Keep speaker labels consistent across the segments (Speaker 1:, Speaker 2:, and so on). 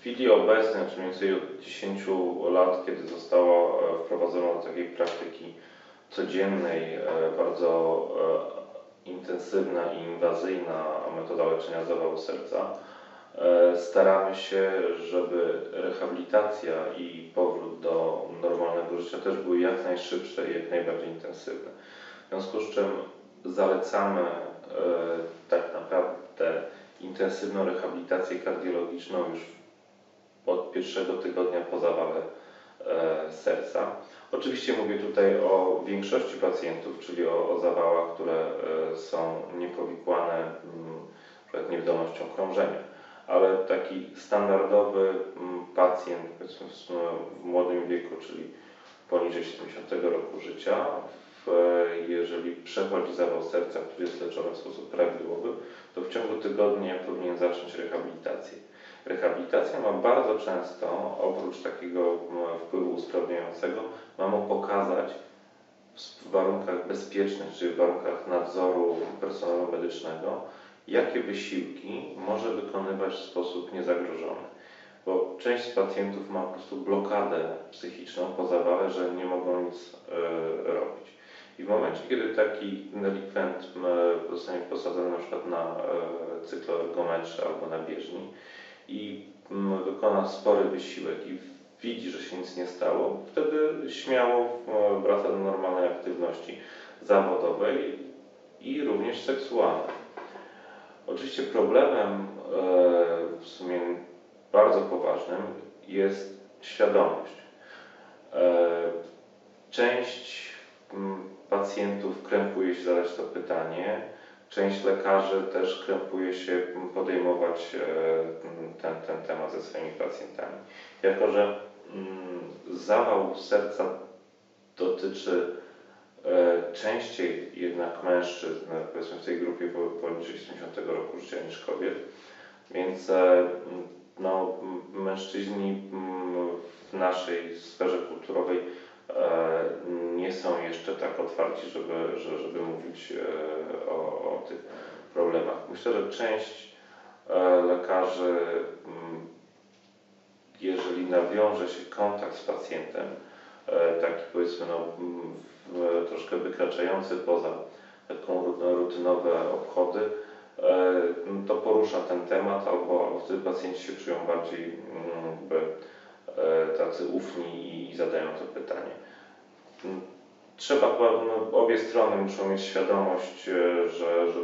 Speaker 1: W chwili obecnej, czyli mniej więcej od 10 lat, kiedy została wprowadzona do takiej praktyki codziennej, bardzo intensywna i inwazyjna metoda leczenia zawału serca, staramy się, żeby rehabilitacja i powrót do normalnego życia też były jak najszybsze i jak najbardziej intensywne. W związku z czym zalecamy tak naprawdę intensywną rehabilitację kardiologiczną już od pierwszego tygodnia po zawale serca. Oczywiście mówię tutaj o większości pacjentów, czyli o, o zawałach, które są niepowikłane np. niewydolnością krążenia. Ale taki standardowy pacjent powiedzmy w młodym wieku, czyli poniżej 70 roku życia, jeżeli przechodzi zawał serca, który jest leczony w sposób prawidłowy, to w ciągu tygodnia powinien zacząć rehabilitację. Rehabilitacja ma bardzo często, oprócz takiego wpływu usprawniającego, ma mu pokazać w warunkach bezpiecznych, czyli w warunkach nadzoru personelu medycznego, jakie wysiłki może wykonywać w sposób niezagrożony. Bo część z pacjentów ma po prostu blokadę psychiczną po zawale, że nie mogą nic robić. I w momencie, kiedy taki delikwent zostanie posadzony na przykład na cykloergometrze albo na bieżni i wykona spory wysiłek i widzi, że się nic nie stało, wtedy śmiało wraca do normalnej aktywności zawodowej i również seksualnej. Oczywiście problemem w sumie bardzo poważnym jest świadomość. Część pacjentów krępuje się zadać to pytanie, część lekarzy też krępuje się podejmować ten, ten temat ze swoimi pacjentami. Jako, że zawał serca dotyczy częściej jednak mężczyzn, powiedzmy w tej grupie poniżej 70 roku życia niż kobiet, więc no, mężczyźni w naszej sferze kulturowej nie są jeszcze tak otwarci, żeby, żeby mówić o, o tych problemach. Myślę, że część lekarzy, jeżeli nawiąże się kontakt z pacjentem, taki powiedzmy no, troszkę wykraczający poza taką rutynowe obchody, to porusza ten temat, albo, wtedy pacjenci się czują bardziej jakby, tacy ufni i zadają to pytanie. Trzeba, no, obie strony muszą mieć świadomość, że, że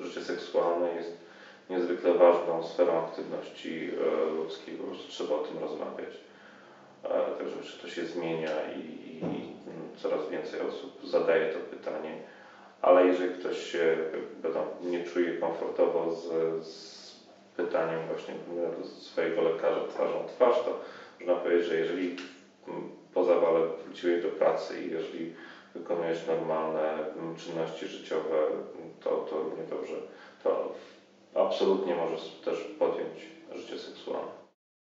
Speaker 1: życie seksualne jest niezwykle ważną sferą aktywności ludzkiej, po prostu trzeba o tym rozmawiać. Także że to się zmienia i, i coraz więcej osób zadaje to pytanie ale jeżeli ktoś się nie czuje komfortowo z, z pytaniem właśnie do swojego lekarza twarzą twarz, to można powiedzieć, że jeżeli po zawale wróciłeś do pracy i jeżeli wykonujesz normalne czynności życiowe, to, to równie dobrze, to absolutnie możesz też podjąć życie seksualne.